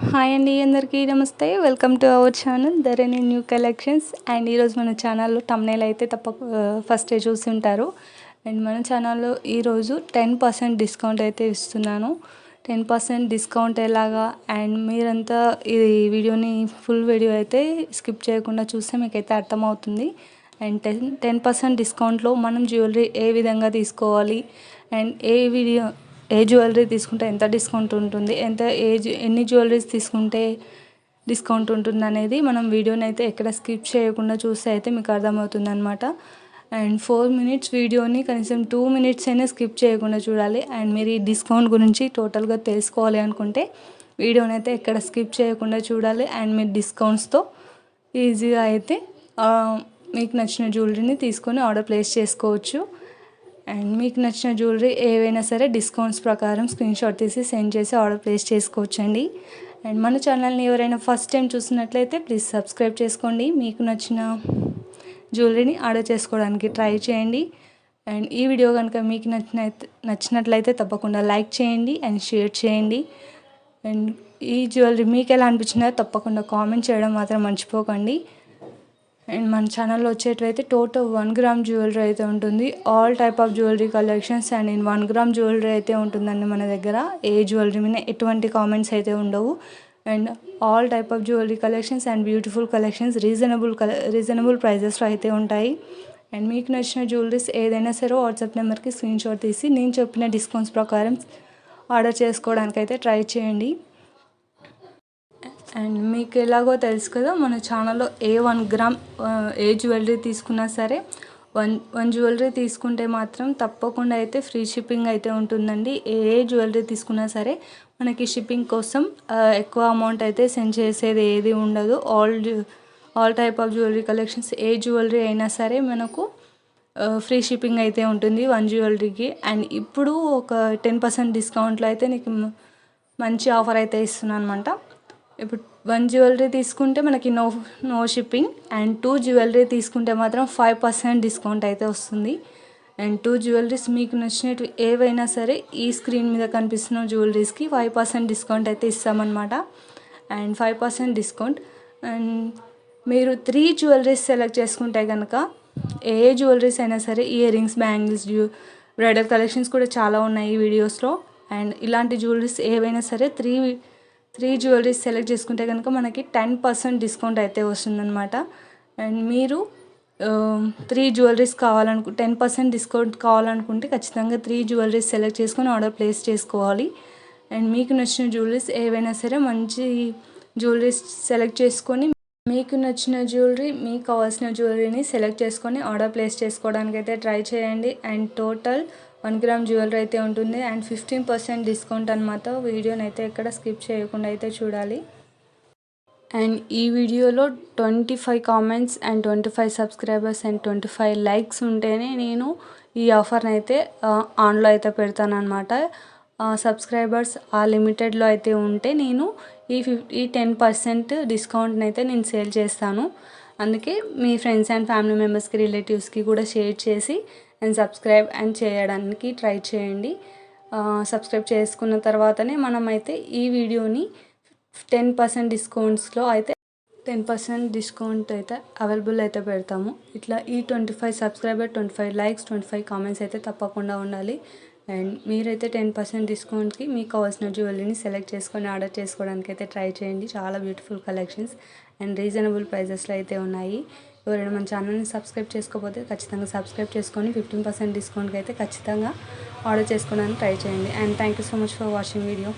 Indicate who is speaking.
Speaker 1: Hi అండి అందరికీ నమస్తే. Welcome to our channel Dharani new collections and ఈరోజు మన ఛానల్లో తమ్నేల్ అయితే తప్పక ఫస్ట్ చూసి ఉంటారు. అండ్ మన ఛానల్లో ఈరోజు టెన్ పర్సెంట్ డిస్కౌంట్ అయితే ఇస్తున్నాను. టెన్ పర్సెంట్ డిస్కౌంట్ ఎలాగా? అండ్ మీరంతా ఈ వీడియోని ఫుల్ వీడియో అయితే స్కిప్ చేయకుండా చూస్తే మీకైతే అర్థమవుతుంది. అండ్ టెన్ టెన్ పర్సెంట్ డిస్కౌంట్లో మనం జ్యువెలరీ ఏ విధంగా తీసుకోవాలి? అండ్ ఏ వీడియో ఏ జ్యువెలరీ తీసుకుంటే ఎంత డిస్కౌంట్ ఉంటుంది ఎంత ఏ ఎన్ని జ్యువెలరీస్ తీసుకుంటే డిస్కౌంట్ ఉంటుంది అనేది మనం వీడియోని అయితే ఎక్కడ స్కిప్ చేయకుండా చూస్తే అయితే మీకు అర్థమవుతుంది అనమాట అండ్ ఫోర్ మినిట్స్ వీడియోని కనీసం టూ మినిట్స్ అయినా స్కిప్ చేయకుండా చూడాలి. అండ్ మీరు ఈ డిస్కౌంట్ గురించి టోటల్గా తెలుసుకోవాలి అనుకుంటే వీడియోని అయితే ఎక్కడ స్కిప్ చేయకుండా చూడాలి. అండ్ మీరు డిస్కౌంట్స్తో ఈజీగా అయితే మీకు నచ్చిన జ్యువెలరీని తీసుకొని ఆర్డర్ ప్లేస్ చేసుకోవచ్చు. అండ్ మీకు నచ్చిన జ్యువెలరీ ఏవైనా సరే డిస్కౌంట్స్ ప్రకారం స్క్రీన్ షాట్ తీసి సెండ్ చేసి ఆర్డర్ ప్లేస్ చేసుకోవచ్చండి. అండ్ మన ఛానల్ని ఎవరైనా ఫస్ట్ టైం చూసినట్లయితే ప్లీజ్ సబ్స్క్రైబ్ చేసుకోండి. మీకు నచ్చిన జ్యువెలరీని ఆర్డర్ చేసుకోవడానికి ట్రై చేయండి. అండ్ ఈ వీడియో కనుక మీకు నచ్చిన నచ్చినట్లయితే తప్పకుండా లైక్ చేయండి అండ్ షేర్ చేయండి. అండ్ ఈ జ్యువెలరీ మీకు ఎలా అనిపించిందో తప్పకుండా కామెంట్ చేయడం మాత్రం మర్చిపోకండి. అండ్ మన ఛానల్లో వచ్చేటైతే టోటల్ వన్ గ్రామ్ జ్యువెలరీ అయితే ఉంటుంది. All type of jewellery collections and in one gram jewellery అయితే ఉంటుందండి మన దగ్గర. ఏ జ్యువెలరీ మీద ఎటువంటి కామెంట్స్ అయితే ఉండవు. And all type of jewellery collections and beautiful collections reasonable reasonable ప్రైజెస్లో అయితే ఉంటాయి. అండ్ మీకు నచ్చిన జ్యువెలరీస్ ఏదైనా సరే వాట్సాప్ నెంబర్కి స్క్రీన్షాట్ తీసి నేను చెప్పిన డిస్కౌంట్స్ ప్రకారం ఆర్డర్ చేసుకోవడానికి అయితే ట్రై చేయండి. అండ్ మీకు ఎలాగో తెలుసు కదా మన ఛానల్లో ఏ వన్ గ్రామ్ ఏ జ్యువెలరీ తీసుకున్నా సరే వన్ వన్ జ్యువెలరీ తీసుకుంటే మాత్రం తప్పకుండా అయితే ఫ్రీ షిప్పింగ్ అయితే ఉంటుందండి. ఏ జ్యువెలరీ తీసుకున్నా సరే మనకి షిప్పింగ్ కోసం ఎక్కువ అమౌంట్ అయితే సెండ్ చేసేది ఏది ఉండదు. All all type of jewellery collections A jewellery అయినా సరే మనకు ఫ్రీ షిప్పింగ్ అయితే ఉంటుంది వన్ జ్యువెలరీకి. అండ్ ఇప్పుడు ఒక టెన్ పర్సెంట్ డిస్కౌంట్లో అయితే నీకు మంచి ఆఫర్ అయితే ఇస్తున్నాను అనమాట ఇప్పుడు వన్ జ్యువెలరీ తీసుకుంటే మనకి no no shipping and two jewellery తీసుకుంటే మాత్రం ఫైవ్ పర్సెంట్ డిస్కౌంట్ అయితే వస్తుంది. అండ్ టూ జ్యువెలరీస్ మీకు నచ్చినవి ఏవైనా సరే ఈ స్క్రీన్ మీద కనిపిస్తున్న జ్యువెలరీస్కి ఫైవ్ పర్సెంట్ డిస్కౌంట్ అయితే ఇస్తామన్నమాట. And five percent discount and మీరు త్రీ జ్యువెలరీస్ సెలెక్ట్ చేసుకుంటే కనుక ఏ జ్యువెలరీస్ అయినా సరే ఇయర్ రింగ్స్ బ్యాంగిల్స్ జ్యూ బ్రైడల్ కలెక్షన్స్ కూడా చాలా ఉన్నాయి ఈ వీడియోస్లో అండ్ ఇలాంటి జ్యువెలరీస్ ఏవైనా సరే త్రీ త్రీ జ్యువెలరీస్ సెలెక్ట్ చేసుకుంటే కనుక మనకి టెన్ పర్సెంట్ డిస్కౌంట్ అయితే వస్తుందన్నమాట. అండ్ మీరు త్రీ జ్యువెలరీస్ కావాలనుకు టెన్ పర్సెంట్ డిస్కౌంట్ కావాలనుకుంటే ఖచ్చితంగా త్రీ జ్యువెలరీస్ సెలెక్ట్ చేసుకొని ఆర్డర్ ప్లేస్ చేసుకోవాలి. అండ్ మీకు నచ్చిన జ్యువెలరీస్ ఏవైనా సరే మంచి జ్యువెలరీస్ సెలెక్ట్ చేసుకొని మీకు నచ్చిన జ్యువెలరీ మీకు కావాల్సిన జ్యువెలరీని సెలెక్ట్ చేసుకొని ఆర్డర్ ప్లేస్ చేసుకోవడానికి అయితే ట్రై చేయండి. And total one gram jewellery అయితే ఉంటుంది. అండ్ ఫిఫ్టీన్ పర్సెంట్ డిస్కౌంట్ అనమాట వీడియోని అయితే ఎక్కడ స్కిప్ చేయకుండా అయితే చూడాలి. అండ్ ఈ వీడియోలో twenty five comments and twenty five subscribers and twenty five likes ఉంటేనే నేను ఈ ఆఫర్ని అయితే ఆన్లో అయితే పెడతానమాట సబ్స్క్రైబర్స్ ఆ లిమిటెడ్లో అయితే ఉంటే నేను ఈ ఫిఫ్ ఈ టెన్ పర్సెంట్ డిస్కౌంట్ని అయితే నేను సేల్ చేస్తాను. అందుకే మీ ఫ్రెండ్స్ అండ్ ఫ్యామిలీ మెంబర్స్కి రిలేటివ్స్కి కూడా షేర్ చేసి అండ్ సబ్స్క్రైబ్ అండ్ చేయడానికి ట్రై చేయండి. సబ్స్క్రైబ్ చేసుకున్న తర్వాతనే మనమైతే ఈ వీడియోని టెన్ పర్సెంట్ డిస్కౌంట్స్లో అయితే టెన్ పర్సెంట్ డిస్కౌంట్ అయితే అవైలబుల్ అయితే పెడతాము. ఇట్లా ఈ twenty five subscriber twenty five likes twenty five comments అయితే తప్పకుండా ఉండాలి. అండ్ మీరైతే టెన్ పర్సెంట్ డిస్కౌంట్కి మీకు కావాల్సిన జ్యువెలరీని సెలెక్ట్ చేసుకొని ఆర్డర్ చేసుకోవడానికి అయితే ట్రై చేయండి. చాలా బ్యూటిఫుల్ కలెక్షన్స్ అండ్ రీజనబుల్ ప్రైజెస్లో అయితే ఉన్నాయి. ఎవరైనా మన ఛానల్ని సబ్స్క్రైబ్ చేసుకోకపోతే ఖచ్చితంగా సబ్స్క్రైబ్ చేసుకొని ఫిఫ్టీన్ పర్సెంట్ డిస్కౌంట్కి అయితే ఖచ్చితంగా ఆర్డర్ చేసుకోవడానికి ట్రై చేయండి. And thank you so much for watching video.